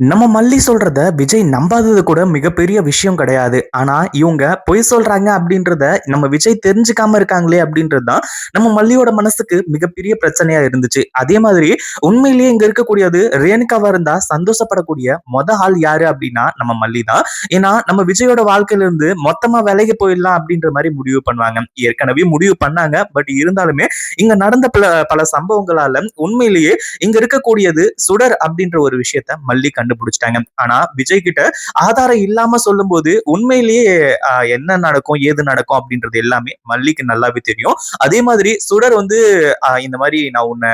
நம்ம மல்லி சொல்றத விஜய் நம்பாதது கூட மிகப்பெரிய விஷயம் கிடையாது. ஆனா, இவங்க பொய் சொல்றாங்க அப்படின்றத நம்ம விஜய் தெரிஞ்சுக்காம இருக்காங்களே அப்படின்றது தான் நம்ம மல்லியோட மனசுக்கு மிகப்பெரிய பிரச்சனையா இருந்துச்சு. அதே மாதிரி உண்மையிலேயே இங்க இருக்கக்கூடியது ரேணுகாவா இருந்தா சந்தோஷப்படக்கூடிய மொத ஆள் யாரு அப்படின்னா நம்ம மல்லி தான். ஏன்னா, நம்ம விஜயோட வாழ்க்கையில இருந்து மொத்தமா விலகி போயிடலாம் அப்படின்ற மாதிரி முடிவு பண்ணுவாங்க. ஏற்கனவே முடிவு பண்ணாங்க. பட் இருந்தாலுமே இங்க நடந்த பல பல சம்பவங்களால உண்மையிலேயே இங்க இருக்கக்கூடியது சுடர் அப்படின்ற ஒரு விஷயத்த மல்லி கண்டுபிடிச்சிட்டாங்க. ஆனா விஜய் கிட்ட ஆதாரம் இல்லாம சொல்லும்போது உண்மையிலேயே என்ன நடக்கும்? ஏது நடக்கும்? அப்படின்றது எல்லாமே மல்லிக்கு நல்லாவே தெரியும். அதே மாதிரி சுடர் வந்து இந்த மாதிரி நான் உன்னை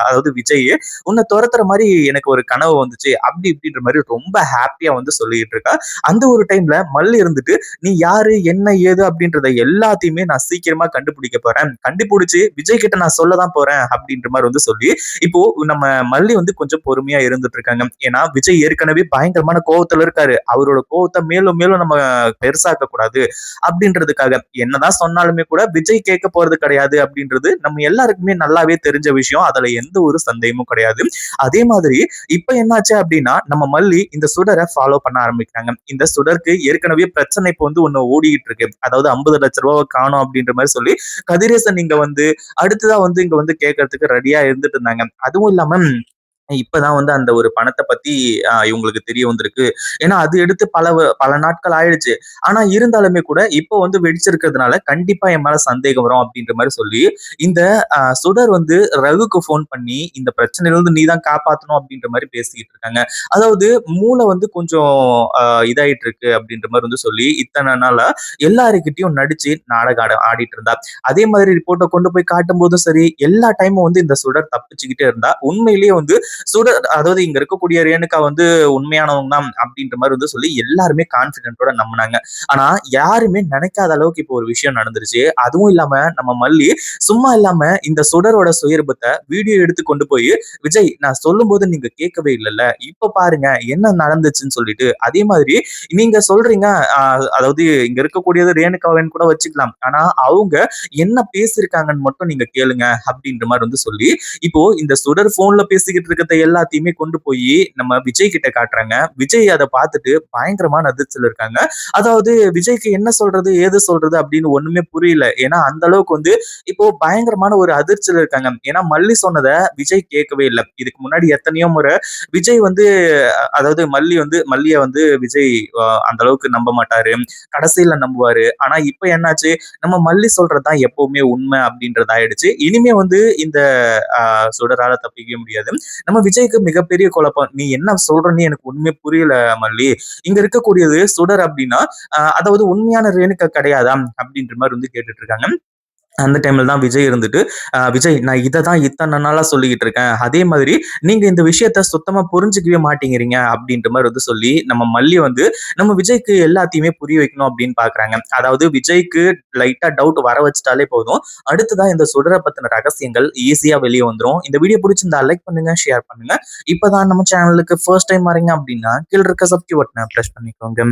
அதாவது விஜய் உன்னை துரத்துற மாதிரி எனக்கு ஒரு கனவு வந்துச்சு. அப்படி இப்படின்ற மாதிரி ரொம்ப ஹாப்பியா வந்து சொல்லிட்டு இருக்கா. அந்த ஒரு டைம்ல மல்லி இருந்துட்டு, "நீ யாரு? என்ன? ஏது?" அப்படின்றத எல்லாத்தையுமே நான் சீக்கிரமா கண்டுபிடிக்க போறேன். கண்டுபிடிச்சு விஜய் கிட்ட நான் சொல்ல தான் போறேன் அப்படின்ற மாதிரி வந்து சொல்லி, இப்போ நம்ம மல்லி வந்து கொஞ்சம் பொறுமையா இருந்துட்டு இருக்காங்க. ஏன்னா விஜய் ஏற்கனவே பயங்கரமான கோவத்துல இருக்காரு. அவரோட கோவத்தை மேலும் மேலும் நம்ம பெருசாக்க கூடாது அப்படின்றதுக்காக. என்னதான் சொன்னாலுமே கூட விஜய் கேட்க போறது கிடையாது அப்படின்றது நம்ம எல்லாருக்குமே நல்லாவே தெரிஞ்ச விஷயம். அதுல எந்த ஒரு சந்தேகமும் கிடையாது. அதே மாதிரி இப்ப என்னாச்சு அப்படின்னா, நம்ம மல்லி இந்த சுடரை ஃபாலோ பண்ண ஆரம்பிக்கிறாங்க. இந்த சுடருக்கு ஏற்கனவே பிரச்சனை இப்ப வந்து ஒண்ணு ஓடிக்கிட்டு இருக்கு. அதாவது 50,00,000 ரூபாவ காணும் அப்படின்ற மாதிரி சொல்லி கதிரேசன் இங்க வந்து அடுத்ததா வந்து இங்க வந்து கேட்கறதுக்கு ரெடியா இருந்துட்டு இருந்தாங்க. அதுவும் இல்லாம இப்பதான் வந்து அந்த ஒரு பணத்தை பத்தி இவங்களுக்கு தெரிய வந்திருக்கு. ஏன்னா, அது எடுத்து பல பல நாட்கள் ஆயிடுச்சு. ஆனா இருந்தாலுமே கூட இப்போ வந்து வெடிச்சிருக்கிறதுனால கண்டிப்பா என் மேல சந்தேகம் வரும் அப்படின்ற மாதிரி சொல்லி, இந்த சுடர் வந்து ரகுக்கு ஃபோன் பண்ணி, இந்த பிரச்சனையிலிருந்து நீ தான் காப்பாத்தணும் அப்படின்ற மாதிரி பேசிக்கிட்டு இருக்காங்க. அதாவது மூளை வந்து கொஞ்சம் இதாயிட்டு இருக்கு அப்படின்ற மாதிரி வந்து சொல்லி, இத்தனை நாள எல்லாருக்கிட்டையும் நடிச்சு நாடகம் ஆட ஆடிட்டு இருந்தா. அதே மாதிரி ரிப்போர்ட்டை கொண்டு போய் காட்டும் போதும் சரி, எல்லா டைமும் வந்து இந்த சுடர் தப்பிச்சுக்கிட்டே இருந்தா. உண்மையிலேயே வந்து சுடர் அதாவது இங்க இருக்கக்கூடிய ரேணுகா வந்து உண்மையானவங்க தான் அப்படின்ற மாதிரி வந்து சொல்லி எல்லாருமே கான்ஃபிடென்ட்டோட நம்புனாங்க. ஆனா யாருமே நினைக்காத அளவுக்கு இப்போ ஒரு விஷயம் நடந்துருச்சு. அதுவும் இல்லாம நம்ம மல்லி சும்மா இல்லாம இந்த சுடரோட சுயரூபத்த வீடியோ எடுத்து கொண்டு போய் விஜய் நான் சொல்லும் போது நீங்க கேட்கவே இல்லல்ல. இப்ப பாருங்க என்ன நடந்துச்சுன்னு சொல்லிட்டு. அதே மாதிரி நீங்க சொல்றீங்க அதாவது இங்க இருக்கக்கூடியது ரேணுகாவின் கூட வச்சுக்கலாம். ஆனா அவங்க என்ன பேசியிருக்காங்கன்னு மட்டும் நீங்க கேளுங்க அப்படின்ற மாதிரி வந்து சொல்லி, இப்போ இந்த சுடர் ஃபோன்ல பேசிக்கிட்டு இருக்கிறத எல்லாத்தையுமே கொண்டு போய் நம்ம விஜய் கிட்ட காட்டுறாங்க. விஜய் அத பார்த்துட்டு பயங்கரமான அதிர்ச்சியில இருக்காங்க. அதாவது விஜய்க்கு என்ன சொல்றது? ஏது சொல்றது? அப்படின்னு ஒண்ணுமே புரியல. ஏன்னா அந்த அளவுக்கு வந்து இப்போ பயங்கரமான ஒரு அதிர்ச்சியில் இருக்காங்க. ஏன்னா மல்லி சொன்னதை விஜய் கேட்கவே இல்ல. இதுக்கு முன்னாடி எத்தனையோ முறை விஜய் வந்து அதாவது மல்லி வந்து மல்லிய வந்து விஜய் அந்த அளவுக்கு நம்ப மாட்டாரு. கடைசியில நம்புவாரு. ஆனா இப்ப என்னாச்சு? நம்ம மல்லி சொல்றதுதான் எப்பவுமே உண்மை அப்படின்றது ஆயிடுச்சு. இனிமே வந்து இந்த சுடரால தப்பிக்க முடியாது. நம்ம விஜய்க்கு மிகப்பெரிய குழப்பம். நீ என்ன சொல்றன்னு எனக்கு உண்மை புரியல மல்லி. இங்க இருக்கக்கூடியது சுடர் அப்படின்னா, அதாவது உண்மையான ரேணுகா கிடையாதா? அப்படின்ற மாதிரி வந்து கேட்டுட்டு இருக்காங்க. அந்த டைமில் தான் விஜய் இருந்துட்டு, "விஜய் நான் இதை தான் இத்தனை நாளாக சொல்லிக்கிட்டு இருக்கேன். அதே மாதிரி நீங்கள் இந்த விஷயத்த சுத்தமாக புரிஞ்சுக்கவே மாட்டேங்கிறீங்க." அப்படின்ற மாதிரி வந்து சொல்லி, நம்ம மல்லி வந்து நம்ம விஜய்க்கு எல்லாத்தையுமே புரிய வைக்கணும் அப்படின்னு பார்க்குறாங்க. அதாவது விஜய்க்கு லைட்டாக டவுட் வர வச்சுட்டாலே போதும். அடுத்ததா இந்த சுடரை பற்றின ரகசியங்கள் ஈஸியாக வெளியே வந்துடும் இந்த வீடியோ பிடிச்சிருந்தா லைக் பண்ணுங்க, ஷேர் பண்ணுங்க. இப்பதான் நம்ம சேனலுக்கு ஃபர்ஸ்ட் டைம் வரீங்க அப்படின்னா, கீழ் இருக்க சப்ஸ்கிரைப் பட்டன ப்ரெஸ் பண்ணிக்கோங்க.